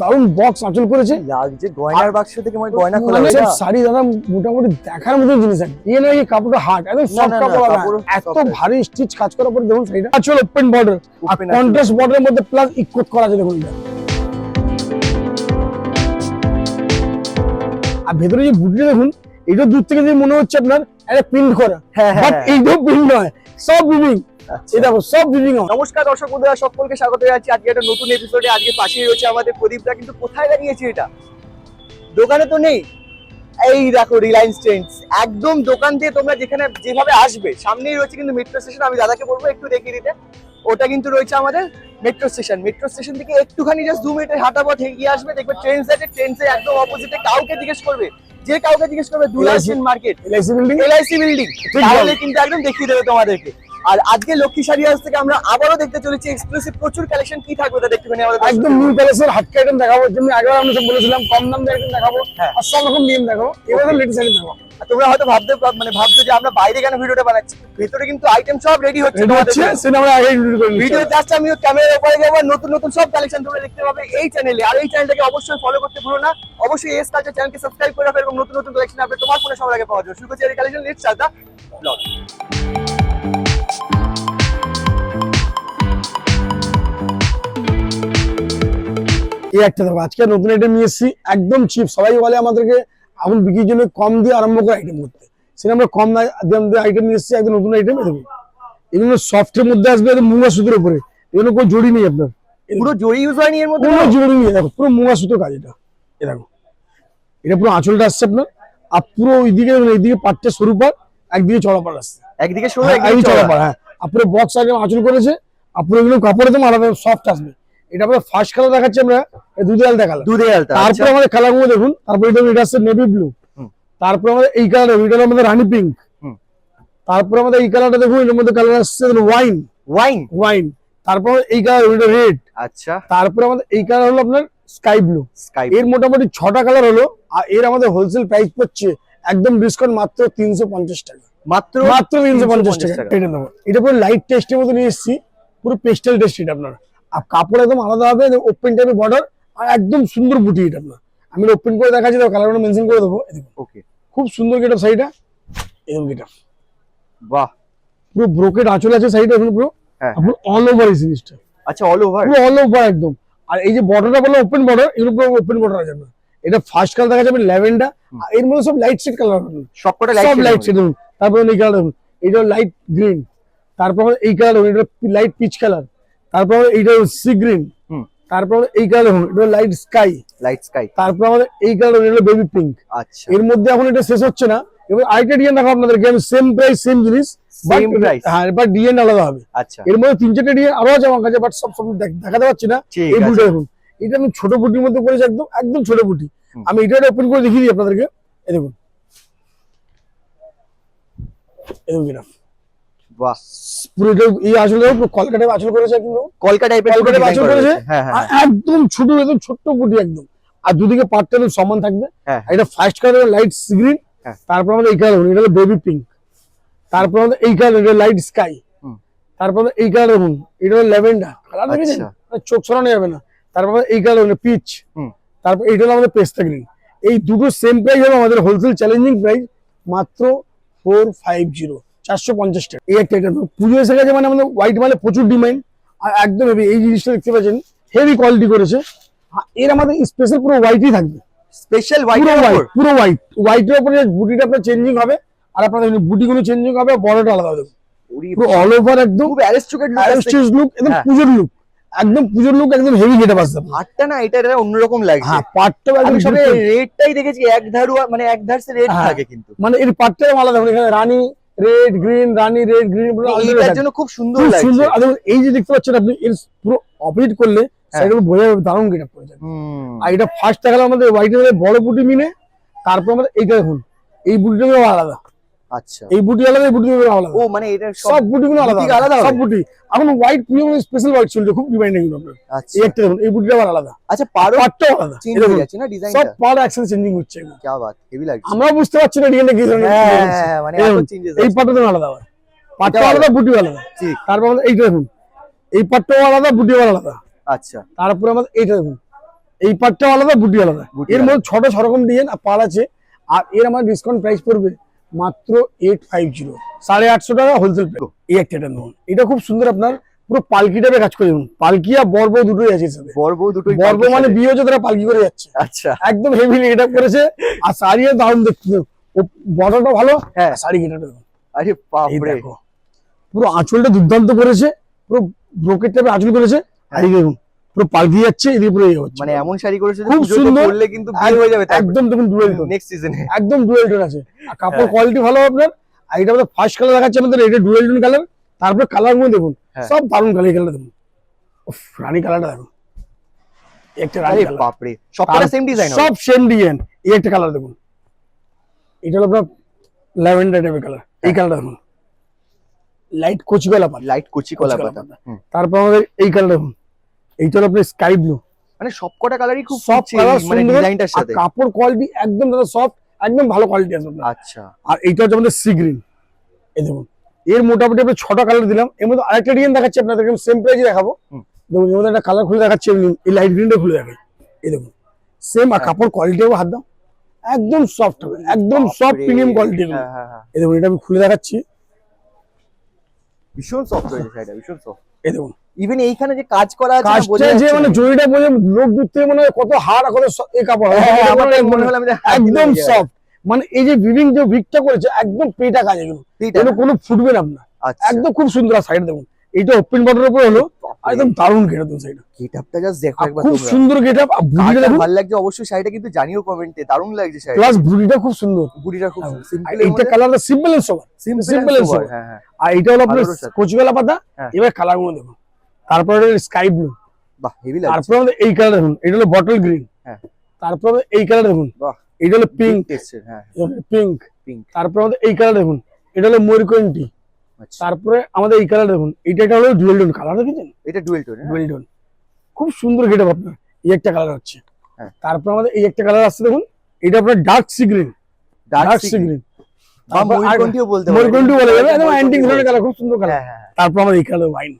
দারুণ বক্স আঁচল করেছে। লাগছে গয়নার বাক্স থেকে মানে গয়না খোলা মানে হয় না? শাড়ি দাদা মোটামুটি দেখার মতো জিনিস আছে। ইয়ে নয় কাপড়টা হার্ড একদম সফট কাপড় এত ভারী স্টিচ কাজ করার পরে দেখুন শাড়িটা। আঁচল ওপেন বর্ডার আর কন্ট্রাস্ট বর্ডারের মধ্যে প্লাস ইকোট করা আছে দেখুন এটা। আর ভেতরে যে বুটিটা দেখুন এটা দূর থেকে যে মনে হচ্ছে আপনার একটা প্রিন্ট করা। হ্যাঁ হ্যাঁ বাট হ্যাঁ। এইটাও প্রিন্ট নয়। সব বিবিং আচ্ছা। এই দেখো সব বিবিং নমস্কার দর্শক বন্ধুরা সকলকে স্বাগত জানাচ্ছি। আজকে একটা নতুন এপিসোডে আজকে পাশেই রয়েছে আমাদের প্রদীপটা কিন্তু কোথায় দাঁড়িয়েছে এটা? দোকানে তো নেই। এই দেখো রিলায়েন্স ট্রেন্ডস একদম দোকান দিয়ে তোমরা যেখানে যেভাবে আসবে সামনেই রয়েছে কিন্তু মেট্রো স্টেশন আমি দাদাকে বলব একটু দেখিয়ে দিতে। ওটা কিন্তু রয়েছে আমাদের মেট্রো স্টেশন মেট্রো স্টেশন থেকে একটুখানি জাস্ট দু মিনিটের হাঁটা পথ এগিয়ে আসবে। দেখবে ট্রেন আছে ট্রেনসে একদম অপোজিটে কাউকে জিজ্ঞেস করবে। যে কাউকে জিজ্ঞেস করবে দুলাসিন market LIC building LIC building তাহলে কিন্তু একদম দেখিয়ে দেবে তোমাদেরকে। আর আজকে লক্ষ্মী শাড়ি হাউস থেকে আমরা আবারও দেখতে চলেছি এক্সক্লুসিভ প্রচুর কালেকশন কি থাকবে তা একটুখানি আমাদের একদম নিউ প্যালেসের হাটকা আইটেম দেখাবো যেমনি আগের আমরা সব বলেছিলাম কম দাম দিয়ে আইটেম দেখাবো হ্যাঁ। আর সব রকম নিয়ম দেখাবো এবারে লেটেস্ট আইটেম দেখাবো। তোমরা হয়তো ভাবতে মানে ভাবছ যে আমরা বাইরে কেন ভিডিওটা বানাচ্ছি? ভেতরে কিন্তু আইটেম সব রেডি হচ্ছে আগে ভিডিও জাস্ট আমি ক্যামেরার উপরে যাব নতুন নতুন সব কালেকশন তোমরা দেখতে পাবে এই চ্যানেলে আর এই চ্যানেলটাকে অবশ্যই ফলো করতে ভুলো না। অবশ্যই এস কালচার চ্যানেলকে সাবস্ক্রাইব করে রাখো এবং নতুন নতুন কালেকশন আপনি তোমার ফোনে সবার আগে পাওয়া যাবে। শুরু করছি এই collection let's start the blog এই একটা দেখো আজকে নতুন আইটেম নিয়ে এসেছি একদম চিপ সবাই বলে আমাদেরকে এখন বিক্রির জন্য কম দিয়ে আরম্ভ করে আইটেম করতে। সেটা আমরা কম দাম দিয়ে আইটেম নিয়ে এসেছি একদম নতুন আইটেম দেখুন এগুলো সফটের মধ্যে আসবে মুগা সুতোর উপরে। এগুলো কোনো জড়ি নেই আপনার। পুরো জড়ি ইউজ হয়নি এর মধ্যে কোনো জড়ি নেই দেখো পুরো মুগা সুতোর কাজ এটা। এ দেখো। এটা পুরো আঁচলটা আসছে আপনার। আর পুরো ওইদিকে এইদিকে পাটটা সরু পাট একদিকে চড়া পাট আসছে। একদিকে সরু হ্যাঁ, একদিকে চড়া। পাট। হ্যাঁ। আর পুরো বক্স আগে আঁচল করেছে আর পুরো এগুলো কাপড় একদম আলাদা সফট আসবে। এটা আমরা ফার্স্ট কালার দেখাচ্ছি আমরা দুধে আলতা কালার দুধে আলতা আচ্ছা তারপরে আমাদের কালারগুলো দেখুন তারপরে এটা এটা আসছে নেভি ব্লু। তারপরে আমাদের এই কালার এটা আমাদের রানি পিঙ্ক। তারপরে আমাদের এই কালারটা দেখুন এর মধ্যে কালার আসছে ওয়াইন ওয়াইন ওয়াইন তারপর এই কালার এটা রেড আচ্ছা। তারপরে আমাদের এই কালার হলো আপনার স্কাই ব্লু স্কাই এর মোটামুটি ছটা কালার হলো আর এর আমাদের হোলসেল প্রাইস পড়ছে একদম ডিসকাউন্ট মাত্র তিনশো পঞ্চাশ টাকা। মাত্র মাত্র তিনশো পঞ্চাশ টাকা। এটা দেবো এটা পুরো লাইট টেস্টের মতো নিয়ে এসেছি পুরো পেস্টেল টেস্ট এটা আপনার। আর কাপড় একদম আলাদা হবে ওপেন টাইপের বর্ডার আর একদম সুন্দর বুটি এটা আপনার। আমি ওপেন করে দেখাচ্ছি তো কালারগুলো মেনশন করে দেবো। ওকে খুব সুন্দর গেটআপ শাড়িটা এরকম গেটআপ বাহ। পুরো ব্রোকেট আঁচল আছে শাড়িটা এখন পুরো। হ্যাঁ। পুরো অল ওভার এই জিনিসটা। আচ্ছা অল ওভার পুরো অল ওভার একদম। আর এই যে বর্ডারটা বলল ওপেন বর্ডার এগুলো পুরো ওপেন বর্ডার আছে আপনার। এটা ফার্স্ট কালার দেখা যাবে ল্যাভেন্ডার আর এর মধ্যে সব লাইট শেড কালার সবকটা সব লাইট লাইট শেড তারপরে এই কালার এইটা লাইট গ্রিন তারপর এই কালার এটা লাইট পিচ কালার তারপর এইটা সি গ্রিন। তারপর এই কালার দেখুন এটা লাইট স্কাই লাইট স্কাই তারপর আমাদের এই কালার এটা বেবি পিঙ্ক আচ্ছা। এর মধ্যে এখন এটা শেষ হচ্ছে না। এবার আরেকটা ডিজাইন দেখাবো আপনাদেরকে আমি সেম প্রাইস সেম জিনিস। Same হ্যাঁ এবার ডিজাইন আলাদা হবে। আচ্ছা। এর মধ্যে তিন চারটে ডিজাইন আরও আছে আমার কাছে বাট সব সব দেখাতে পারছি না। এই বুটি দেখুন। এটা আমি ছোট বুটির মধ্যে করেছি একদম একদম ছোট বুটি আমি এটা ওপেন করে দেখিয়ে দিই আপনাদেরকে। এই দেখুন এটা। বাহ। পুরো এই আসলে পুরো কলকাতায় আচল করেছে একদম। কলকা টাইপের কলকাতায় আচল করেছে। হ্যাঁ হ্যাঁ আর একদম ছোট একদম ছোট্ট একদম। আর দুদিকে পাটটা একদম সমান থাকবে। হ্যাঁ এটা ফার্স্ট কালার লাইট গ্রিন হ্যাঁ। তারপর আমাদের এই কালার এটা হলো বেবি পিঙ্ক তারপর আমাদের এই কালার এটা লাইট স্কাই হুম। তারপর এই কালার দেখুন এটা হলো ল্যাভেন্ডার কালার দেখেছেন? আচ্ছা। চোখ সরানো যাবে না। তারপর এই কালার হলো পিচ হুম। তারপর এইটা হলো আমাদের পেস্তা গ্রিন এই দুটো সেম প্রাইস হবে আমাদের হোলসেল চ্যালেঞ্জিং প্রাইস মাত্র ফোর ফাইভ জিরো চারশো পঞ্চাশ টাকা। এই একটা এটা পুজো এসে গেছে মানে আমাদের হোয়াইট মালে প্রচুর ডিমান্ড আর একদম হেভি এই জিনিসটা দেখতে পাচ্ছেন হেভি কোয়ালিটি করেছে। এর আমাদের স্পেশাল পুরো হোয়াইটই থাকবে। স্পেশাল হোয়াইট পুরো হোয়াইট হোয়াইটের উপরে? বুটিটা আপনার চেঞ্জিং হবে আর আপনার বুটিগুলো চেঞ্জিং হবে বড়টা আলাদা হবে। পুরো অল ওভার একদম। অ্যারিস্টোক্রেট লুক একদম। পুজোর লুক একদম পুজোর লুক একদম হেভি গেটে আসছে। হাতটা না এটা এটা অন্যরকম লাগছে। হ্যাঁ পাটটা একদম আমি সবে রেডটাই দেখেছি এক ধারু মানে এক ধারসে রেড। থাকে কিন্তু। এর পাটটা আলাদা মানে এখানে রানী রেড গ্রিন রানী রেড গ্রিন বলে এইটার জন্য খুব সুন্দর লাগে সুন্দর। আর এই যে দেখতে পাচ্ছেন আপনি এর পুরো অপোজিট করলে সাইডে বোঝা যাবে দারুণ গেট আপ করেছে। হুম। আর এটা ফার্স্ট দেখালাম আমাদের হোয়াইটের মধ্যে বড় বুটি মিনে তারপর আমাদের এইটা দেখুন এই বুটিটা আলাদা। আচ্ছা। এই বুটি আলাদা এই বুটি আলাদা। ও মানে এটা সব বুটি গুলো আলাদা আলাদা সব বুটি। এখন হোয়াইট প্রিমিয়াম স্পেশাল হোয়াইট চলছে খুব ডিমান্ড আপনার। আচ্ছা। একটা দেখুন এই বুটিটা আবার আলাদা। আচ্ছা পারো পাটটাও আলাদা। চেঞ্জ হয়ে যাচ্ছে না সব পার একসাথে চেঞ্জিং হচ্ছে কি বাত হেভি লাগছে। আমরাও বুঝতে পারছি না ডিজাইনটা কি ধরনের হ্যাঁ। হ্যাঁ, মানে এই এত চেঞ্জেস এই পাটটা আলাদা আবার। পাটটা আলাদা। বুটি আলাদা। ঠিক। তারপর এইটা দেখুন। এই পাটটাও আলাদা বুটিও আলাদা। আচ্ছা। তারপরে আমাদের এইটা দেখুন। এই পার্টটা আলাদা বুটি আলাদা। এর। মধ্যে ছটা ছরকম ডিজাইন আর পার আছে। আর এর আমার ডিসকাউন্ট প্রাইস পড়বে মাত্র এইট ফাইভ জিরো সাড়ে আটশো টাকা হোলসেল এই একটা এটা দেখুন এটা খুব সুন্দর আপনার পুরো পালকি টাইপের কাজ করে পালকি আর বর্ব দুটোই আছে বর্ব দুটোই বর্ব মানে বিয়ে হচ্ছে তারা পালকি করে যাচ্ছে। আচ্ছা। একদম হেভি এটা করেছে আর শাড়িও দারুণ দেখতে। বর্ডারটা ভালো হ্যাঁ। শাড়ি দেখুন আরে বাপরে। দেখো পুরো আঁচলটা দুর্দান্ত করেছে পুরো ব্রোকেট টাইপের আঁচল করেছে। আর দেখুন পুরো যাচ্ছে এদিকে পুরো ইয়ে হচ্ছে। মানে এমন শাড়ি করেছে খুব সুন্দর। পরলে কিন্তু বিয়ে হয়ে যাবে একদম দেখুন ডুয়েল টোন নেক্সট সিজনে একদম ডুয়েল টোন আছে। আর কাপড় হ্যাঁ। কোয়ালিটি ভালো আপনার। আর এটা আমাদের ফার্স্ট কালার দেখাচ্ছে আমাদের এটা ডুয়েল টোন কালার তারপরে কালারগুলো দেখুন হ্যাঁ। সব দারুণ কালার কালার দেখুন। উফ, রানী কালারটা দেখুন। একটা রানী কালার বাপরে সেম ডিজাইন সব সেম ডিজাইন এই একটা কালার দেখুন। এটা হলো আপনার ল্যাভেন্ডার টাইপের কালার এই কালারটা দেখুন। লাইট কচি কলা পাল লাইট কুচি কলা পাতা। পাতা। তারপর আমাদের এই কালার দেখুন। এইটা হলো আপনার স্কাই ব্লু মানে সবকটা কালারই খুব সব ফুটছে কালার মানে সুন্দর। ডিজাইনটার সাথে। কাপড় কোয়ালিটি একদম দাদা সফট একদম ভালো কোয়ালিটি আছে আপনার। আচ্ছা। আর এইটা হচ্ছে আমাদের সি গ্রিন এই দেখুন এর মোটামুটি আমরা ছটা কালার দিলাম। এর মধ্যে আরেকটা ডিজাইন দেখাচ্ছি আপনাদেরকে সেম প্রাইজে দেখাবো। দেখুন এর মধ্যে একটা কালার খুলে দেখাচ্ছি এই লাইট গ্রিনটা খুলে দেখাই। এই দেখুন সেম আর হ্যাঁ। কাপড় কোয়ালিটিও হাত দাও। একদম সফট হবে একদম সফট প্রিমিয়াম কোয়ালিটি হ্যাঁ হ্যাঁ হ্যাঁ। এই দেখুন এটা আমি খুলে দেখাচ্ছি। ভীষণ সফট রয়েছে শাড়িটা ভীষণ সফট এই দেখুন ইভেন এইখানে যে কাজ করা আছে যে মানে না। জরিটা বোঝে লোক দূর থেকে মনে হয় কত হাড় কত স- এ কাপড় হ্যাঁ, মনে হলো একদম সফট মানে এই যে ভিভিং যে ভিকটা করেছে একদম পেটা কাজ এগুলো। এগুলো কোনো ফুটবে না আপনার আচ্ছা। একদম খুব সুন্দর সাইড দেখুন। এইটা ওপেন বর্ডারের উপরে হলো একদম দারুণ কেটে দেবো সাইড গেটআপটা জাস্ট দেখো একবার খুব সুন্দর গেট আপ বুড়িটা দেখুন। ভালো লাগছে অবশ্যই শাড়িটা কিন্তু জানিও কমেন্টে দারুণ লাগছে শাড়ি প্লাস বুড়িটা খুব সুন্দর। বুড়িটা খুব সিম্পল এইটা কালারটা simple and sober simple and sober। হ্যাঁ হ্যাঁ। আর এটা হলো আপনার। কচুবেলা পাতা। হ্যাঁ। এবার কালারগুলো দেখুন। তারপরে স্কাই ব্লু বাহ হেভি লাগছে। তারপরে আমাদের এই কালার দেখুন এটা হলো বটল গ্রিন হ্যাঁ। তারপরে এই কালার দেখুন বাহ। এটা হলো পিঙ্ক হ্যাঁ। পিঙ্ক পিঙ্ক তারপরে আমাদের এই কালার দেখুন এটা হলো মরিকন্টি আচ্ছা। তারপরে আমাদের এই কালার দেখুন এটা একটা হলো ডুয়েল টোন কালার দেখেছেন? এটা ডুয়েল টোন ডুয়েল টোন খুব সুন্দর গেট আপ আপনার এই একটা কালার হচ্ছে। হ্যাঁ। তারপর আমাদের এই একটা কালার আসছে দেখুন এটা আপনার dark sea green dark sea green বলতে বলে যাবে একদম অ্যান্টিক ধরনের কালার খুব সুন্দর কালার হ্যাঁ হ্যাঁ। তারপর আমাদের এই কালার ওয়াইন।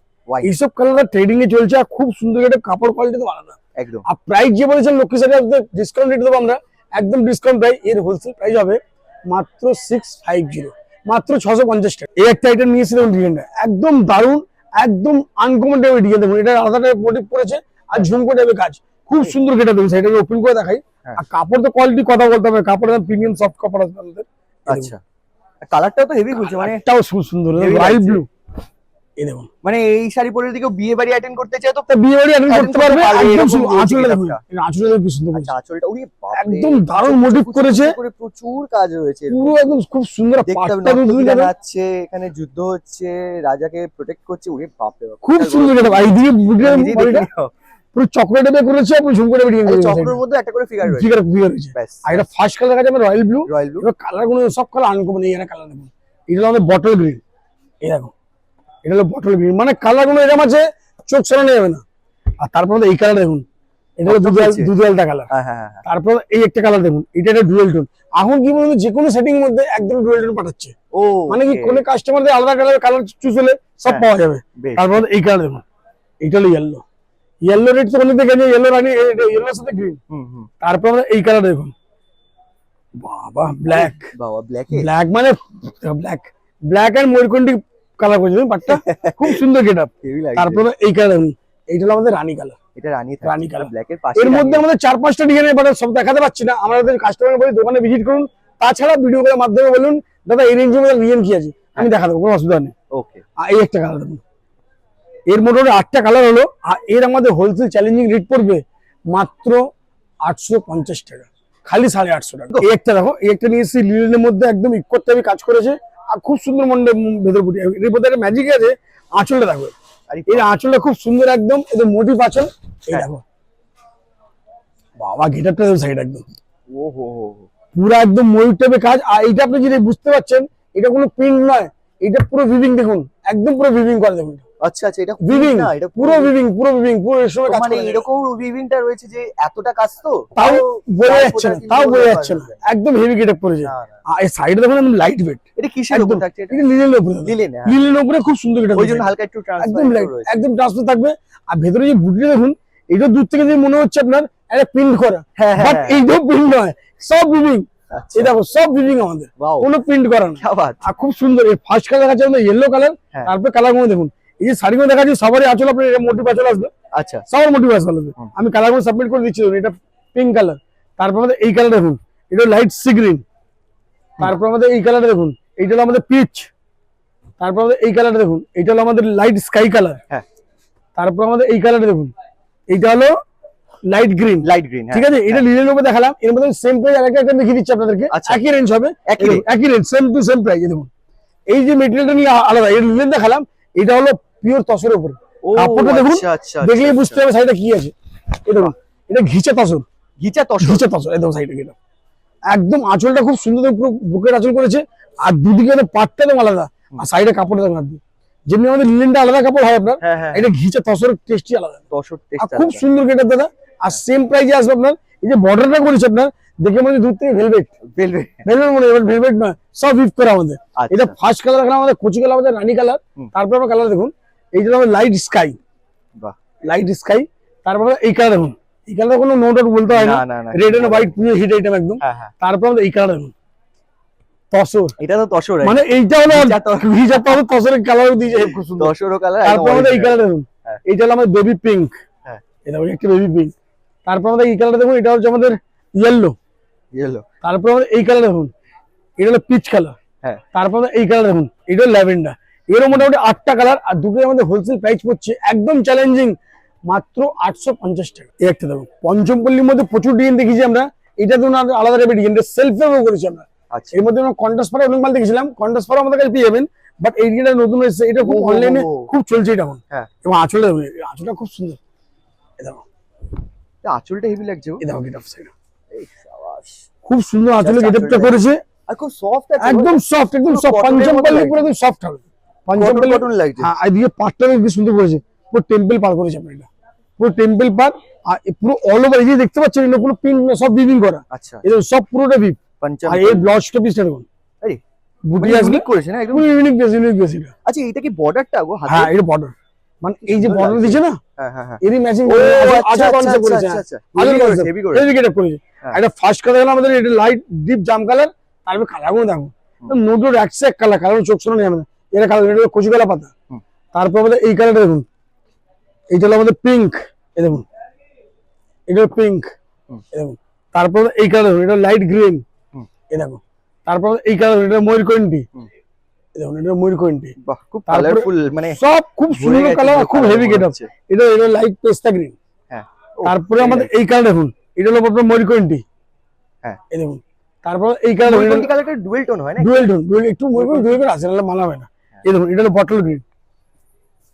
এইসব কালার ট্রেডিং এ চলছে আর খুব সুন্দর একটা কাপড় কোয়ালিটি তো আলাদা। একদম। আর প্রাইস যে বলেছেন লক্ষ্মী সাথে ডিসকাউন্ট রেট দেবো আমরা একদম ডিসকাউন্ট প্রাইস এর হোলসেল প্রাইস হবে মাত্র সিক্স ফাইভ জিরো মাত্র ছশো পঞ্চাশ টাকা। এই একটা আইটেম নিয়েছি দেখুন ডিজাইনটা একদম দারুণ একদম আনকমন টাইপের ডিজাইন দেখুন এটা আলাদা টাইপের মোটিভ করেছে আর ঝুমকো টাইপের কাজ। খুব সুন্দর কেটে দেবেন সেটা ওপেন করে দেখাই। হ্যাঁ। আর কাপড় তো কোয়ালিটি কথা বলতে হবে কাপড় প্রিমিয়াম সফট কাপড় আমাদের। আচ্ছা। কালারটাও তো হেভি খুলছে মানে একটাও খুব সুন্দর লাগছে। ব্লু এই দেখুন। মানে এই শাড়ি পরে দিকেও বিয়ে বাড়ি অ্যাটেন্ড করতে চাই তো তা বিয়ে বাড়ি অ্যাটেন্ড করতে পারবে? একদম এরকম রয়েছে আঁচলটা দেখুন। আঁচলটা। দেখুন কি সুন্দর আচ্ছা আঁচলটা উড়ি একদম দারুণ মোটিভ করেছে। করে প্রচুর কাজ রয়েছে। পুরো একদম খুব সুন্দর পাটটা দুধ যাবে। এখানে যুদ্ধ হচ্ছে রাজাকে প্রোটেক্ট করছে বাপরে বাপ। খুব সুন্দর এটা। ভাই দিয়ে বডিটা নিও। পুরো চকলেটে বে করেছে পুরো ঝুমকোটা বেরিয়ে গেছে। চক্রের মধ্যে একটা করে ফিগার রয়েছে। ফিগার ফিগার হয়েছে ব্যাস। আর এটা ফার্স্ট কালার আছে আমার রয়্যাল ব্লু রয়্যাল ব্লু কালারগুলো সব কালার আনকমন এই কালার দেখুন। এটা হলো আমাদের বটল গ্রিন এই দেখো এটা হলো বটল গ্রিন মানে কালারগুলো এরকম আছে চোখ সরানো যাবে না। আর তারপর এই কালার দেখুন। এটা হলো দুধাল হয়েছে? কালার তারপর এই একটা কালার দেখুন। এটা একটা ডুয়েল টোন এখন কি বলুন যে কোনো সেটিং এর মধ্যে একদম ডুয়েল টোন পাঠাচ্ছে। ও মানে কি কোনো কাস্টমারদের আলাদা কালার কালার চুজ হলে সব হ্যাঁ। পাওয়া যাবে। তারপর এই কালার দেখুন। এইটা হলো ইয়েলো ইয়েলো রেড তো অনেক দেখেছে ইয়েলো রানি ইয়েলোর সাথে গ্রিন হুম হুম। তারপর এই কালার দেখুন। বাবা ব্ল্যাক বাবা ব্ল্যাকে ব্ল্যাক মানে ব্ল্যাক ব্ল্যাক এন্ড ময়ূরকন্ডি কালার করছে তুমি পাটটা খুব সুন্দর গেট আপ তারপর এই কালার এইটা হলো আমাদের রানী কালার এটা রানী রানী colour। ব্ল্যাকের পাশে এর মধ্যে আমাদের চার পাঁচটা সব দেখাতে পাচ্ছি না। আমাদের কাস্টমার বলি দোকানে ভিজিট করুন। তাছাড়া ভিডিও কলের মাধ্যমে বলুন দাদা এই রেঞ্জের মধ্যে ডিজাইন কি আছে? আমি দেখা দেবো কোনো অসুবিধা নেই। ওকে আর এই একটা কালারের মোটামুটি আটটা কালার হলো আর এর আমাদের হোলসেল চ্যালেঞ্জিং রেট পড়বে মাত্র আটশো পঞ্চাশ টাকা। খালি সাড়ে আটশো টাকা। এই একটা দেখো এই একটা নিয়ে এসেছি লিলেনের মধ্যে একদম ইকোর টাইপে কাজ করেছে। খুব সুন্দর মন্ডে ভেতর ফুটে এর মধ্যে একটা ম্যাজিক আছে আঁচলটা দেখো। আরে এর আঁচলটা খুব সুন্দর একদম এদের মোটিভ আঁচল। এই হ্যাঁ। দেখো। বাবা গেটারটা সাইড একদম। ওহো। পুরো একদম ময়ূর টাইপের কাজ। আর এটা আপনি যদি বুঝতে পারছেন এটা কোনো প্রিন্ট নয় এটা পুরো ভিভিং দেখুন। একদম পুরো ভিভিং করে দেখুন আচ্ছা আচ্ছা এটা উইভিং না এটা পুরো উইভিং পুরো উইভিং পুরো এর সময় মানে এরকম উইভিংটা রয়েছে যে এতটা কাজ তো তাও যাচ্ছে তাও যাচ্ছে একদম হেভি এই সাইডে দেখুন একদম লাইট ওয়েট এটা কিসের উপর থাকছে এটা? লিলেন লিলেন লিলেন উপরে খুব সুন্দর ওইজন্য হালকা একটু একদম লাইট একদম থাকবে। আর ভেতরে যে বুটি দেখুন এটা দূর থেকে যে মনে হচ্ছে আপনার এটা প্রিন্ট করা। বাট এইটাও প্রিন্ট নয় সব উইভিং আচ্ছা। দেখো সব আমাদের। কোনো প্রিন্ট করা খুব সুন্দর এই ফার্স্ট কালার আছে আমাদের ইয়েলো হ্যাঁ। কালার তারপরে কালারগুলো দেখুন। এই যে শাড়িগুলো দেখাচ্ছি সবারই আঁচল আপনার এটা মোটিভ আঁচল আসবে। আচ্ছা। সবার মোটিভ আঁচল আসবে। আমি কালারগুলো সাবমিট করে দিচ্ছি এটা পিঙ্ক কালার তারপর আমাদের এই কালার দেখুন এটা লাইট সি গ্রিন তারপর আমাদের এই কালার দেখুন এইটা হলো আমাদের পিচ তারপর আমাদের এই কালার দেখুন এটা হলো আমাদের লাইট স্কাই কালার হ্যাঁ। তারপর আমাদের এই কালার দেখুন এইটা হলো লাইট গ্রিন লাইট গ্রিন ঠিক আছে? এটা লিলের উপরে দেখালাম এর মধ্যে সেম প্রাইস আরেকটা একটা দেখিয়ে দিচ্ছি আপনাদেরকে। আচ্ছা। একই রেঞ্জ হবে। একই range same to same price দেখুন। এই যে মেটেরিয়ালটা নিয়ে আলাদা এটা লিলেন দেখালাম এটা হলো পিওর তসরের উপরে। কাপড়টা দেখুন, আচ্ছা আচ্ছা দেখলেই বুঝতে হবে শাড়িটা কি আছে। দেখুন এটা ঘিচে তসর। গিচা তসর? ঘিচে তসর দেখুন শাড়িটা গেলাম। একদম আঁচলটা খুব সুন্দর পুরো বুকের আঁচল করেছে আর দুদিকে তো পাটটা একদম আলাদা। আর সাইডে কাপড়টা দেখুন আপনি। যেমনি আমাদের লিলেনটা আলাদা কাপড় হয় আপনার হ্যাঁ হ্যাঁ। এটা ঘিচে তসরের টেস্টই আলাদা। তসর টেস্ট খুব সুন্দর গেটার দাদা। আর সেম প্রাইজে আসবে আপনার এই যে বর্ডারটা করেছে আপনার দেখে মনে দূর থেকে ভেলভেট ভেলভেট ভেলভেট মনে এবার ভেলভেট না সব হিপ করা আমাদের। এটা আচ্ছা ফার্স্ট কালার রাখলাম আমাদের কচি কালার আমাদের রানী কালার। তারপর আমরা কালার দেখুন। এই যে আমাদের লাইট স্কাই বাহ। লাইট স্কাই তারপরে এই কালার দেখুন। এই কালার কোনো নো ডাউট বলতে হয় না। রেড এন্ড হোয়াইট পুরো হিট আইটেম একদম। হ্যাঁ হ্যাঁ। তারপর এই কালার দেখুন। তসর। এটা তো তসর মানে এইটা হলো ভিজা তসর। তসরের কালার দিয়েছে খুব সুন্দর। তসর কালার তারপর আমাদের এই কালার দেখুন। হ্যাঁ। এইটা হলো আমাদের বেবি পিঙ্ক হ্যাঁ। এটা হলো একটা বেবি পিঙ্ক তারপর আমাদের এই কালার দেখুন এটা হচ্ছে আমাদের ইয়েলো ইয়েলো তারপর আমাদের এই কালার দেখুন। এটা হলো পিচ কালার হ্যাঁ। তারপর এই কালার দেখুন। এটা ল্যাভেন্ডার এরও মোটামুটি আটটা কালার আর দুটোই আমাদের হোলসেল প্রাইস পড়ছে একদম চ্যালেঞ্জিং মাত্র আটশো পঞ্চাশ টাকা। এই একটা দেখুন পঞ্চমপল্লির মধ্যে প্রচুর ডিজাইন দেখেছি আমরা এটা তো না আলাদা টাইপের ডিজাইন সেলফে করেছি আমরা। আচ্ছা। এর মধ্যে আমরা অনেক মাল দেখেছিলাম কন্টাস পারে আমাদের কাছে পেয়ে যাবেন বাট এই ডিজাইনটা নতুন এসেছে এটা খুব অনলাইনে খুব চলছে এটা এখন। হ্যাঁ। এবং আঁচলটা আঁচলটা খুব সুন্দর। দেখো। এটা আঁচলটা হেভি লাগছে দেখো সাইড খুব সুন্দর আঁচলে Just গেটআপটা করেছে। আর খুব সফট একদম সফট একদম সফট পঞ্চমপল্লি পুরো একদম সফট হবে। পঞ্চমপল্লি কটন লাগছে। হ্যাঁ আর দিয়ে পাটটা সুন্দর করেছে। পুরো টেম্পল পার করেছে আপনার এটা। পুরো টেম্পল পার আর পুরো অল ওভার এই যে দেখতে পাচ্ছেন এটা কোনো প্রিন্ট সব ভিভিং করা। আচ্ছা। এটা সব পুরোটা ভিভ আর এই ব্লাউজটা পিসটা দেখুন। আরে, বুটি মানে করেছে না একদম? ইউনিক বেস ইউনিক বেস এটা। আচ্ছা এটা কি বর্ডারটা গো হ্যাঁ এটা বর্ডার মানে এই যে বর্ডার না? হ্যাঁ হ্যাঁ এরই ম্যাচিং আচ্ছা কনসেপ্ট করেছে আচ্ছা আচ্ছা করেছে হেভি করেছে। হেভি গেটআপ করেছে। হ্যাঁ। এটা ফার্স্ট কালার আমাদের এটা লাইট ডিপ জাম কালার তারপর কালারগুলো দেখো। একশো এক কালার কারণ চোখ শোনা নেই আমাদের। এটা কালার এটা হলো পাতা। তারপর আমাদের এই কালারটা দেখুন। এইটা হলো আমাদের পিঙ্ক এই দেখুন। এটা হলো পিঙ্ক দেখুন। তারপর এই কালার দেখুন এটা লাইট গ্রিন দেখো। তারপর এই কালার এটা ময়ূর কোয়েন্টি হুম। দেখুন এটা ময়ূর খুব তারপরে- কালারফুল মানে সব খুব সুন্দর কালার খুব হেভি হচ্ছে। এটা এটা লাইট পেস্তা গ্রিন হ্যাঁ তারপরে আমাদের এই কালার দেখুন এটা হলো আপনার হ্যাঁ। এই দেখুন। তারপর এই কালার ময়ূরকণ্ঠী কালারটা ডুয়েল টোন হয় না ডুয়েল টোন ডুয়েল একটু ময়ূর ডুয়েল করে আছে মানাবে না। এই দেখুন এটা হলো বটল গ্রিন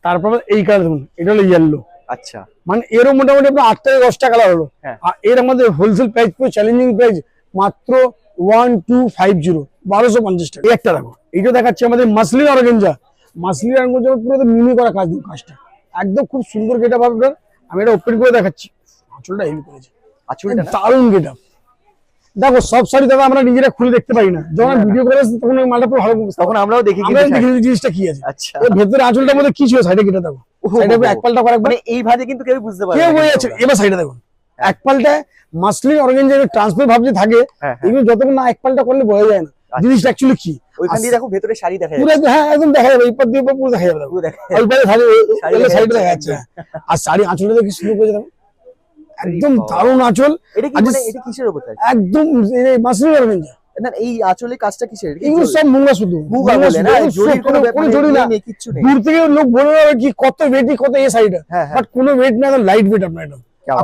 তারপর এই কালার দেখুন এটা হলো ইয়েলো আচ্ছা। মানে এরও মোটামুটি আপনার আট থেকে দশটা কালার হলো। হ্যাঁ। আর এর আমাদের হোলসেল প্রাইস পুরো চ্যালেঞ্জিং প্রাইস মাত্র ওয়ান টু ফাইভ জিরো বারোশো পঞ্চাশ টাকা। এই একটা রাখো এইটা দেখাচ্ছে আমাদের মাসলিন অর্গেঞ্জা। মাসলিন অর্গেঞ্জা পুরো তো মিমি করা কাজ কাজটা। একদম খুব সুন্দর গেট আপ আপনার। আমি এটা ওপেন করে দেখাচ্ছি। আঁচলটা হেভি করেছে। আঁচলটা দারুণ গেট আপ দেখো সব শাড়ি দাদা আমরা নিজেরা খুলে দেখতে পারি না। যখন ভিডিও করে তখন ওই মালটা পুরো ভালো তখন আমরাও দেখি আমরা দেখি জিনিসটা কি আছে। আচ্ছা। ভেতরে আঁচলটার মধ্যে কি ছিল সাইডে কেটে দেখো সাইডে এক পাল্টা করে মানে এই ভাজে কিন্তু কেউ বুঝতে পারবে কেউ কিন্তু যাচ্ছে। এবার সাইডে দেখুন। এক পাল্টায় মাসলিন অর্গেঞ্জার ট্রান্সফার ভাব যে থাকে হ্যাঁ হ্যাঁ। এগুলো যতক্ষণ না এক পাল্টা করলে বোঝা যায় না। আচ্ছা। জিনিসটা অ্যাকচুয়ালি কি? ওইখান দিয়ে দেখো ভেতরে শাড়ি দেখা পুরো হ্যাঁ একদম দেখা যাবে এই পার দিয়ে পুরো দেখা যাবে। পুরো দেখা পারে শাড়ি দেখা যাচ্ছে। দেখা আর শাড়ি আঁচলটা দেখি শুরু করে দেখো একদম দারুণ আঁচল। একদম এই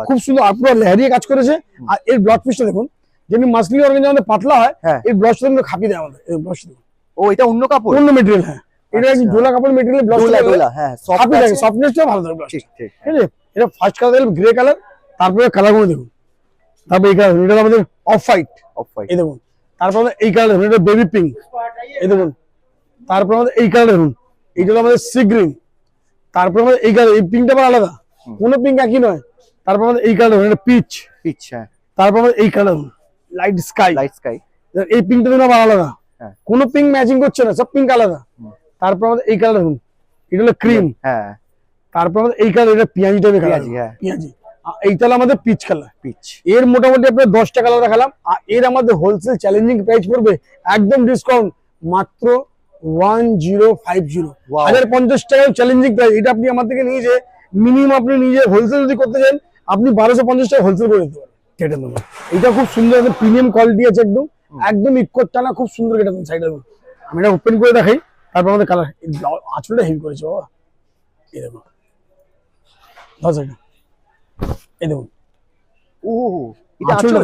খুব সুন্দর আপনার লেহারিয়ে কাজ করেছে। আর এর ব্লড পিসটা দেখুন যেমনি মাসলি অর্গান পাতলা হয় এই ব্লডটা খাপি দেয় আমাদের ও এটা অন্য কাপড়? অন্য মেটেরিয়াল হ্যাঁ। এটা কাপড় মেটেরিয়াল ভালো ঠিক এটা ফার্স্ট কালার গ্রে কালার তারপরে কালারগুলো দেখুন। তারপরে এই কালার এটা আমাদের অফ হোয়াইট অফ হোয়াইট এই দেখুন তারপর এই কালার দেখুন এটা বেবি পিঙ্ক এই দেখুন তারপর আমাদের এই কালার দেখুন এইটা হলো আমাদের সি গ্রিন তারপর আমাদের এই কালার এই পিঙ্কটা আবার আলাদা। কোনো পিঙ্ক একই নয়। তারপর আমাদের এই কালার দেখুন এটা পিচ পিচ হ্যাঁ। তারপর আমাদের এই colour light sky light sky এই পিঙ্কটা দেখুন আবার আলাদা। হ্যাঁ। কোনো পিঙ্ক ম্যাচিং করছে না সব পিঙ্ক আলাদা। তারপর আমাদের এই কালার দেখুন এটা হলো ক্রিম হ্যাঁ। তারপর আমাদের এই কালার এটা পেঁয়াজি টাইপের কালার পেঁয়াজি, হ্যাঁ। এইটা হলো আমাদের পিচ কালার পিচ এর মোটামুটি আপনার দশটা কালার দেখালাম আর এর আমাদের হোলসেল চ্যালেঞ্জিং প্রাইস পড়বে একদম ডিসকাউন্ট মাত্র ওয়ান জিরো ফাইভ জিরো. হাজার পঞ্চাশ টাকা চ্যালেঞ্জিং প্রাইস এটা আপনি আমার থেকে নিয়ে যে মিনিমাম আপনি নিজে হোলসেল যদি করতে চান আপনি বারোশো পঞ্চাশ টাকা হোলসেল করে দিতে পারেন। কেটে দেবো। এটা খুব সুন্দর একটা প্রিমিয়াম কোয়ালিটি আছে একদম। একদম ইকোর টানা খুব সুন্দর কেটে দেবো সাইডে আমি এটা ওপেন করে দেখাই তারপর আমাদের কালার আঁচলটা হেভি করেছে বাবা। দেখুন দশ এই দেখুন। ও এটা আঁচল।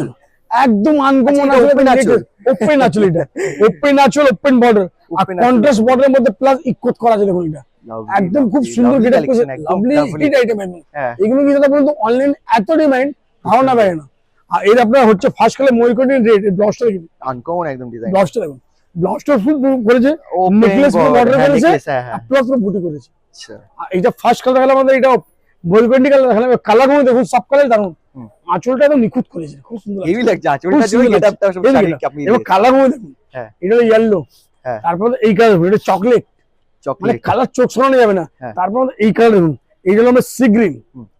একদম আনকমন আচ্ছা, আঁচল। ওপেন আঁচল। এটা। ওপেন আঁচল ওপেন বর্ডার আর কন্ট্রাস্ট বর্ডারের মধ্যে প্লাস ইকোত করা আছে দেখুন এটা। একদম খুব সুন্দর গেট লাভলি। আইটেম হ্যাঁ। এগুলো কি বলতো অনলাইন এত ডিমান্ড ধারণা পায় না। আর এর আপনার হচ্ছে ফার্স্ট কালে ময়ূরকটির রেট ব্লাউজটা দেখুন। আনকমন একদম ডিজাইন ব্লাউজটা দেখুন। ব্লাউজটা ফুল করেছে। Necklace পুরো border করেছে। হ্যাঁ হ্যাঁ। প্লাস পুরো বুটি করেছে। আচ্ছা। এইটা ফার্স্ট কালার দেখালাম আমাদের এটা ময়ূরকন্ডি কালার দেখালাম কালারগুলো দেখুন সব কালার দারুণ আঁচলটা একদম নিখুঁত করেছে খুব সুন্দর লাগছে। হেভি লাগছে আঁচলটা খুব জন্য গেটআপটা সব শাড়ি আপনি এবার কালারগুলো দেখুন হ্যাঁ। এটা হলো ইয়েলো হ্যাঁ। তারপর এই কালার এটা চকলেট মানে চকলেট কালার চোখ সরানো যাবে না। হ্যাঁ। তারপর এই কালার দেখুন এইটা হলো আমরা সি গ্রিন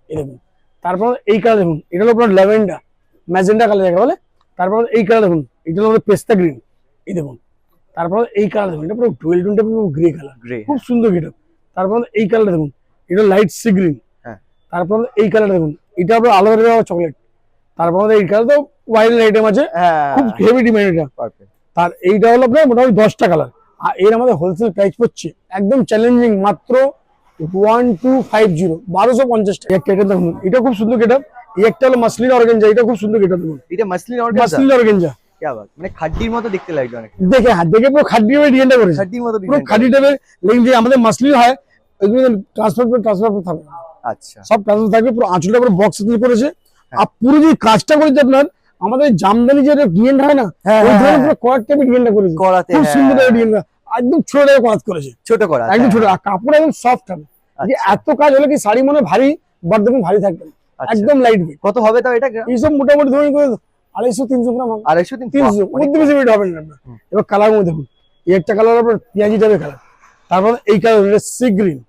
দেখুন তারপর এই কালার দেখুন এটা হলো আপনার ল্যাভেন্ডার ম্যাজেন্ডা কালার যাকে বলে। তারপর এই কালার দেখুন এটা হলো পেস্তা গ্রিন এই দেখুন তারপর এই কালার দেখুন এটা পুরো টোনটা পুরো গ্রে কালার। খুব সুন্দর গেট তারপর এই কালার দেখুন এটা লাইট সি গ্রিন হ্যাঁ। তারপর এই কালার দেখুন এটা আপনার আলাদা চকলেট তারপর এই কালার তো ওয়াইল্ড আইটেম আছে হ্যাঁ। খুব হেভি ডিমান্ড এটা। তার এইটা হলো আপনার মোটামুটি দশটা কালার আর এর আমাদের হোলসেল প্রাইস পড়ছে একদম চ্যালেঞ্জিং মাত্র ওয়ান টু ফাইভ জিরো বারোশো পঞ্চাশ টাকা। কেটে দেখুন এটা খুব সুন্দর গেট এই একটা হলো মাসলিন অর্গেঞ্জা এটা খুব সুন্দর গেট দেখুন। এটা মাসলিন অর্গানজা মাসলিন অর্গেঞ্জা মানে খাড্ডির মতো দেখতে লাগল অনেক। দেখে হাত দেখে পুরো খাড্ডি ভাবে ডিজাইনটা করেছে। খাড্ডির মতো পুরো খাড্ডি টাইপের লেকিন যে আমাদের মাসলিন হয় ওইগুলো ট্রান্সফার ট্রান্সফার থাকবে না। আচ্ছা সব ট্রান্সফার থাকবে পুরো আঁচলটা পুরো বক্স করেছে হ্যাঁ। আর পুরো যে কাজটা করেছে আপনার আমাদের জামদানি যে ডিজাইন হয় না হ্যাঁ, ওই হ্যাঁ, ধরনের। পুরো কয়েক টাইপের ডিজাইনটা করেছে খুব। সুন্দর একদম ছোট টাইপের কাজ করেছে ছোট করা একদম হ্যাঁ। ছোট আর কাপড় একদম সফট হবে যে আচ্ছা, এত কাজ হলে কি শাড়ি মনে ভারী দেখুন ভারী থাকবে। আচ্ছা। একদম লাইট ওয়েট কত হবে তাও এটা এইসব মোটামুটি ধরুন আড়াইশো তিনশো গ্রাম হবে আড়াইশো তিন তিনশো মধ্যে বেশি ওয়েট হবে না এবার কালার মধ্যে দেখুন একটা কালার আপনার পেঁয়াজি টাইপের কালার তারপর এই কালার সি গ্রিন।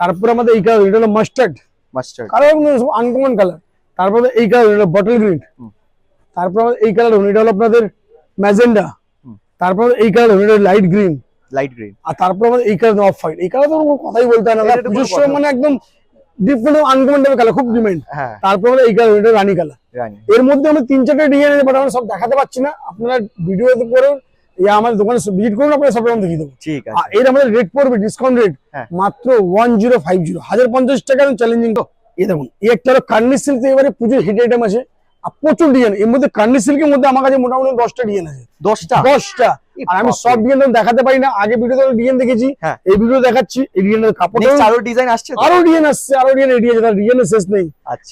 তারপর আমাদের এই কালার এটা হলো mustard mustard colour uncommon colour তারপরে এই কালার এটা বটল গ্রিন তারপর আমাদের এই কালার এটা হলো আপনাদের ম্যাজেন্ডা তারপর এই কালার এটা লাইট গ্রিন লাইট গ্রিন আর তারপর আমাদের এই কালার অফ হোয়াইট এই কালার তো কোনো কথাই বলতে হয় না। পুজোর মানে একদম ডিফারেন্ট আনকমন টাইপের কালার খুব ডিমান্ড হ্যাঁ। তারপর আমাদের এই কালার এটা রানী কালার রানী। এর মধ্যে আমরা তিন চারটে ডিজাইন আছে বাট আমরা সব দেখাতে পারছি না। আপনারা ভিডিওতে করুন। ইয়া আমাদের দোকানে ভিজিট করুন আপনার সব রকম দেখিয়ে দেবো। ঠিক আছে। এর আমাদের রেট পড়বে ডিসকাউন্ট রেট মাত্র ওয়ান জিরো ফাইভ জিরো হাজার পঞ্চাশ টাকা চ্যালেঞ্জিং তো এ দেখুন এই একটা হলো কার্নি সিল্ক এবারে পুজোর হিট আইটেম আছে। আর প্রচুর ডিজাইন এর মধ্যে কার্নি সিল্কের মধ্যে আমার কাছে মোটামুটি দশটা ডিজাইন আছে। দশটা? দশটা। আর আমি সব ডিজাইন দেখাতে পারি না। আগে ভিডিওতে ডিজাইন দেখেছি। এই ভিডিও দেখাচ্ছি। এই ডিজাইনের কাপড় আরও ডিজাইন আসছে আরও ডিজাইন আসছে আরও ডিজাইন রেডি আছে। ডিজাইনের শেষ নেই।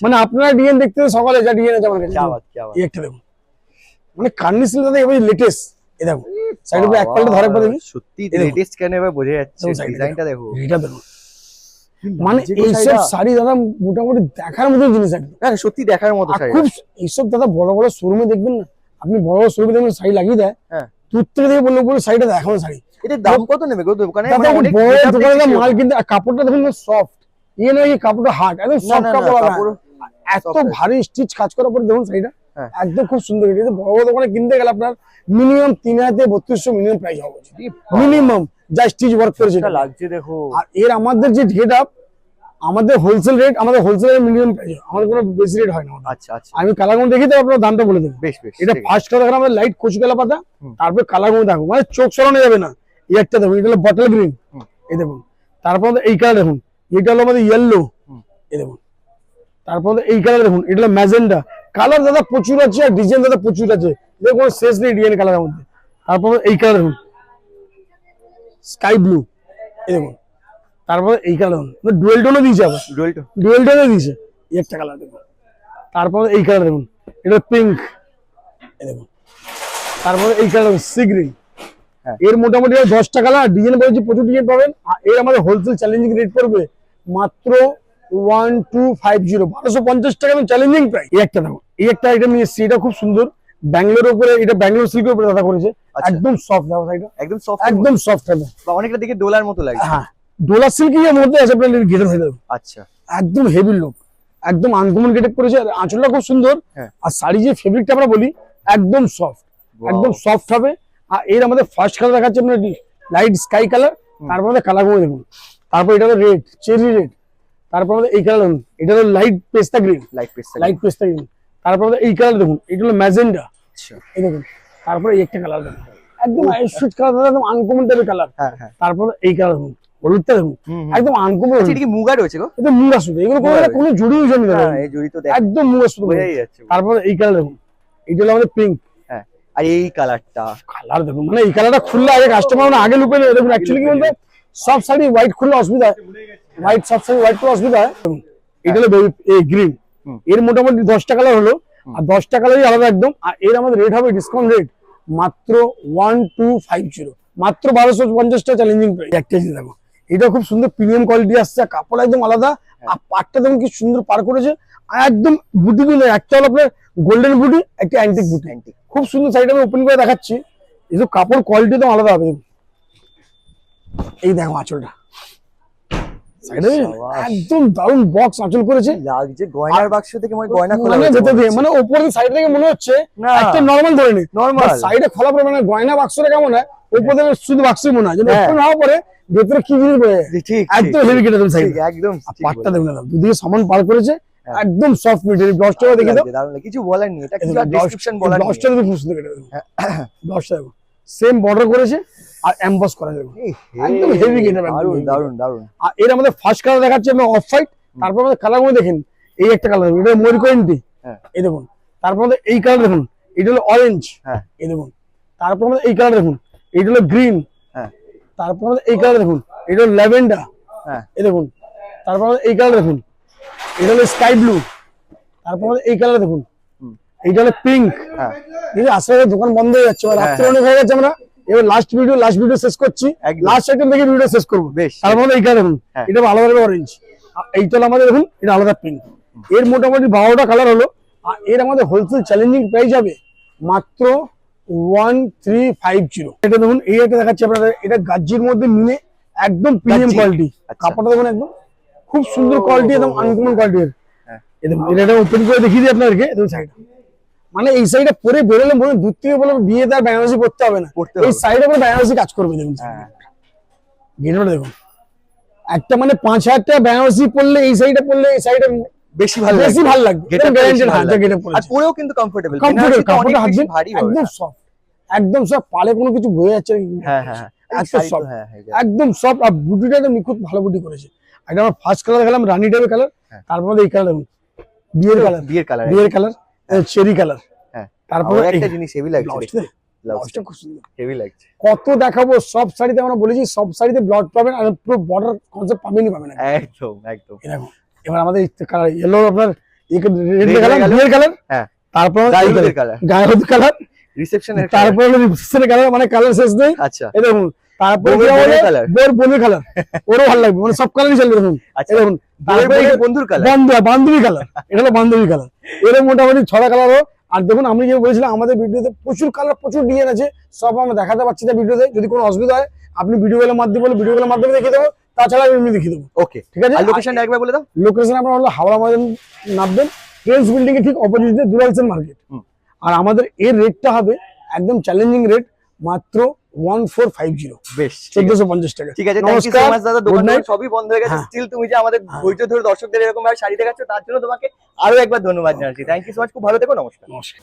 মানে আপনারা ডিজাইন দেখতে সকালে যা ডিজাইন আছে আমার কাছে। একটা দেখুন। মানে কার্নি সিল্ক দাদা এবার লেটেস্ট এই দেখুন সাইডের উপরে এক পাল্টে ধরে পড়ে দেখি সত্যি লেটেস্ট কেন এবার বোঝা যাচ্ছে দেখো side এ ডিজাইনটা দেখো। এটা দেখুন। মানে এইসব শাড়ি দাদা মোটামুটি দেখার মতো জিনিস একদম। হ্যাঁ সত্যি দেখার মতো শাড়ি। খুব এইসব দাদা বড় বড় শোরুমে দেখবেন না আপনি বড় বড় শোরুমে দেখবেন শাড়ি লাগিয়ে দেয়। হ্যাঁ। দূর থেকে দেখে বললে বলে শাড়িটা দেখাবো শাড়ি। দাম কত নেবে গো দোকানে? দাদা মানে বড় দোকানে মাল ওটা। কিন্তু আর কাপড়টা দেখুন সফট ইয়ে নয় কাপড়টা হার্ড একদম সফট কাপড় এত ভারী স্টিচ কাজ করার পরে দেখুন শাড়িটা। একদম খুব সুন্দর এটা। বড় বড় দোকানে কিনতে গেলে আপনার মিনিমাম তিন হাজার বত্রিশশো মিনিমাম প্রাইস হবে। মিনিমাম যা স্টিচ ওয়ার্ক করেছে এটা। লাগছে দেখো। আর এর আমাদের যে রেট আপ আমাদের হোলসেল রেট আমাদের হোলসেল মিনিমাম প্রাইস আমাদের কোনো বেশি রেট হয় না আচ্ছা আচ্ছা। আমি কালারগুলো দেখি তো আপনার দামটা বলে দেবো বেশ বেশ এটা ফার্স্ট দেখেন আমাদের লাইট কচু কালা পাতা। তারপরে কালারগুলো দেখো। মানে চোখ সরানো যাবে না। এই একটা দেখুন এটা হলো বটল গ্রিন। এই দেখুন। তারপর এই কালার দেখুন। এটা হলো আমাদের ইয়েলো। এই দেখুন। তারপর এই কালার দেখুন। এটা হলো ম্যাজেন্ডা কালার দাদা প্রচুর আছে আর ডিজাইন দাদা প্রচুর আছে। এর কোনো শেষ নেই ডিজাইন কালারের মধ্যে। তারপর এই কালার দেখুন স্কাই ব্লু এই দেখুন। তারপর এই কালার দেখুন ডুয়েল টোনও দিয়েছে আবার। ডুয়েল টো ডুয়েল টোনও দিয়েছে। একটা কালার দেখুন। তারপর এই কালার দেখুন। এটা পিঙ্ক এই দেখুন। তারপরে এই কালার সি গ্রিন হ্যাঁ। এর মোটামুটি দশটা কালার ডিজাইন বলেছি প্রচুর ডিজাইন পাবেন। আর এর আমাদের হোলসেল চ্যালেঞ্জিং রেট পড়বে মাত্র ওয়ান টু ফাইভ জিরো বারোশো পঞ্চাশ টাকা চ্যালেঞ্জিং প্রাইস এই একটা দেখো এই একটা আইটেম নিয়ে এসেছি এটা খুব সুন্দর। ব্যাঙ্গালোর উপরে এটা ব্যাঙ্গালোর সিল্কের উপরে দাদা করেছে। আচ্ছা। একদম সফট দেখো এটা একদম সফট একদম সফট হবে অনেকটা দেখে ডোলার মতো লাগে হ্যাঁ ডোলা সিল্কি এর মধ্যে আছে আপনার ঘেটে হয়ে যাবে আচ্ছা। একদম হেভি লোক একদম আনকমন গেটআপ করেছে আর আঁচলটা খুব সুন্দর। হ্যাঁ। আর শাড়ি যে ফেব্রিকটা আমরা বলি একদম সফট একদম সফট হবে। আর এর আমাদের ফার্স্ট কালার দেখাচ্ছে আপনার লাইট স্কাই কালার তারপর আমাদের কালারগুলো দেখুন। তারপর এটা হলো রেড চেরি রেড তারপর আমাদের এই কালার এটা হলো লাইট পেস্তা গ্রিন লাইট পিস লাইট পেস্তা গ্রিন তারপর এই কালার দেখুন এটা হলো ম্যাজেন্ডা। আচ্ছা। এই দেখুন তারপরে এই একটা কালার দেখুন। একদম সুইট কালার একদম আনকমন টাইপের কালার হ্যাঁ হ্যাঁ। তারপর এই কালার দেখুন হলুদটা দেখুন। একদম আনকমন আচ্ছা, এটা কি মুগা রয়েছে গো? একদম মুগা সুতো এগুলো কোনো হ্যাঁ এই জড়ি তো একদম মুগা সুতো বোঝাই যাচ্ছে। তারপর এই কালার দেখুন এটা হলো আমাদের পিঙ্ক হ্যাঁ আর এই কালারটা কালার দেখুন মানে এই কালারটা খুললে আগে কাস্টমার মানে আগে লুপে নেবে। দেখুন অ্যাকচুয়ালি কি বলতো সব শাড়ি হোয়াইট খুললে অসুবিধা হয়। হোয়াইট সব শাড়ি হোয়াইট অসুবিধা হয়। এটা হলো এই গ্রিন। এর মোটামুটি দশটা কালার হলো আর দশটা কালারই আলাদা একদম। আর এর আমাদের রেট হবে ডিসকাউন্ট রেট মাত্র ওয়ান টু ফাইভ জিরো মাত্র বারোশো পঞ্চাশটা চ্যালেঞ্জিং প্রাইস একটা জিনিস দেখো। এটা খুব সুন্দর প্রিমিয়াম কোয়ালিটি আসছে কাপড় একদম আলাদা। আর পাটটা দেখুন কি সুন্দর পার করেছে। আর একদম বুটি গুলো একটা হলো আপনার গোল্ডেন বুটি একটা অ্যান্টিক বুটি অ্যান্টিক খুব সুন্দর শাড়িটা আমি ওপেন করে দেখাচ্ছি। এই যে কাপড় কোয়ালিটি তো আলাদা হবে। এই দেখো আঁচলটা। একদম দারুণ বক্স আঁচল করেছে। লাগছে গয়নার বাক্স থেকে মনে গয়না খোলা মানে ভেতর দিয়ে মানে সাইড থেকে মনে হচ্ছে একটা নর্মাল ধরে নি। নর্মাল সাইডে খোলা পরে মানে গয়না বাক্সটা কেমন হয় থেকে শুধু বাক্সই মনে হয়। হ্যাঁ। পরে ভেতরে কি জিনিস পড়ে ঠিক একদম হেভি কেটে দেবেন সাইড একদম। পাটটা। দেখুন দুদিকে সমান পার করেছে হ্যাঁ। একদম সফট মেটেরিয়াল ব্লাউজটা দেখে দাও। দারুণ কিছু বলার নেই এটা কিছু ডেসক্রিপশন বলার নেই। ব্লাউজটা দেখুন খুব সুন্দর কেটে দেবেন ব্লাউজটা দেখুন। সেম বর্ডার করেছে আর এমবস করা দেখুন একদম একদম দারুণ heavy দারুণ দারুণ আর এর আমাদের ফার্স্ট কালার দেখাচ্ছে আমরা অফ হোয়াইট তারপর আমাদের কালার মধ্যে দেখেন এই একটা কালার এটা মরিকোয়েন্টি হ্যাঁ। এই দেখুন তারপর আমাদের এই কালার দেখুন এটা হলো অরেঞ্জ হ্যাঁ। এই দেখুন তারপর আমাদের এই কালার দেখুন এটা হলো গ্রিন হ্যাঁ। তারপর আমাদের এই কালার দেখুন এটা হলো ল্যাভেন্ডার হ্যাঁ। এই দেখুন তারপর আমাদের এই কালার দেখুন এটা হলো স্কাই ব্লু তারপর আমাদের এই কালার দেখুন এইটা হলো পিঙ্ক হ্যাঁ। আস্তে দোকান বন্ধ হয়ে যাচ্ছে হ্যাঁ, রাত্রে অনেক হয়ে গেছে আমরা। এবার লাস্ট ভিডিও লাস্ট ভিডিও শেষ করছি। লাস্ট সেকেন্ড থেকে ভিডিও শেষ করব। বেশ। এইটা দেখুন হ্যাঁ। এটা আলাদা অরেঞ্জ এইটা আমাদের দেখুন এটা আলাদা পিঙ্ক এর মোটামুটি বারোটা কালার হলো। আর এর আমাদের হোলসেল চ্যালেঞ্জিং প্রাইস মাত্র ওয়ান থ্রি ফাইভ জিরো এটা দেখুন এই একটা দেখাচ্ছি আপনাদের। এটা গাজ্জির মধ্যে মিনে একদম প্রিমিয়াম কোয়ালিটি আচ্ছা। কাপড়টা দেখুন একদম খুব সুন্দর কোয়ালিটি একদম আনকমন কোয়ালিটির। এটা ওপেন করে দেখিয়ে দিই আপনাদেরকে সাইড মানে এই সাইডে পরে বেরোলে মনে হয় দূর থেকে বলে বিয়ে তার বেনারসি পড়তে হবে না। এই। সাইডে করে বেনারসি কাজ করবে দেখুন হ্যাঁ। গেটটা দেখুন। একটা মানে পাঁচ হাজার টাকা বেনারসি পড়লে এই সাইডে পড়লে এই সাইডে বেশি ভালো বেশি ভালো লাগবে। Getup টা বেশি গ্যারান্টেড ভালো হাতে লাগবে। আর পরেও কিন্তু কমফোর্টেবল কমফোর্টেবল কাপড়টা হাত ভারী একদম সফট একদম সব পালে কোনো কিছু বয়ে যাচ্ছে হ্যাঁ হ্যাঁ হ্যাঁ। তো। হ্যাঁ একদম সফট আর বুটিটা একদম নিখুঁত ভালো বুটি করেছে। এটা আমার ফার্স্ট কালার দেখালাম রানি টাইপের কালার। তারপর এই কালার বিয়ের কালার বিয়ের কালার বিয়ের কালার চেরি কালার হ্যাঁ। তারপরে একটা জিনিস হেভি লাগছে ব্লাউজটা খুব সুন্দর। হেভি লাগছে। কত দেখাবো সব শাড়িতে আমরা বলেছি সব শাড়িতে ব্লাউজ পাবেন আর পুরো বর্ডার কনসেপ্ট পাবেনই পাবেন না একদম একদম। এরকম। এবার আমাদের কালার ইয়েলো আপনার রেড কালার। বিয়ের কালার হ্যাঁ। তারপর গায়ে কালার গায়ে হলুদ কালার রিসেপশনের তারপর রিসেপশনের কালার মানে কালার শেষ নেই। আচ্ছা। দেখুন তারপরে বউয়ের কি বোনের হবে? colour? বউয়ের বোনের কালার ওরও ভালো লাগবে মানে সব কালারই চলবে দেখুন। দেখুন বউয়ের তারপরে বোনের বন্ধুর কালার বন্ধু বান্ধবী কালার এটা হলো বান্ধবী কালারের মোটামুটি ছটা কালার আর দেখুন আমি যে বলেছিলাম আমাদের ভিডিওতে প্রচুর কালার প্রচুর ডিজাইন আছে। সব আমরা দেখাতে পারছি না ভিডিওতে। যদি কোনো অসুবিধা হয় আপনি ভিডিওগুলোর মাধ্যমে বলে ভিডিওগুলোর মাধ্যমে দেখিয়ে দেবো। তাছাড়া আমি দেখিয়ে দেবো। ওকে ঠিক আছে? আর লোকেশনটা একবার বলে দাও। লোকেশন আপনার হলো হাওড়া ময়দান নামবেন। ট্রেন্স বিল্ডিং এর ঠিক অপোজিটে দুরালসেন মার্কেট আর আমাদের এর রেটটা হবে একদম চ্যালেঞ্জিং রেট মাত্র ওয়ান ফোর ফাইভ জিরো বেশ ঠিক চোদ্দশো পঞ্চাশ টাকা। ঠিক আছে নমস্কার, দাদা দোকান সবই বন্ধ হয়ে গেছে। হ্যাঁ। স্টিল তুমি যে আমাদের হ্যাঁ। ধৈর্য ধরে দর্শকদের এরকম ভাবে শাড়ি দেখাচ্ছ তার জন্য তোমাকে আরও একবার ধন্যবাদ জানাচ্ছি। থ্যাংক ইউ সো মাচ খুব ভালো থেকো নমস্কার। নমস্কার।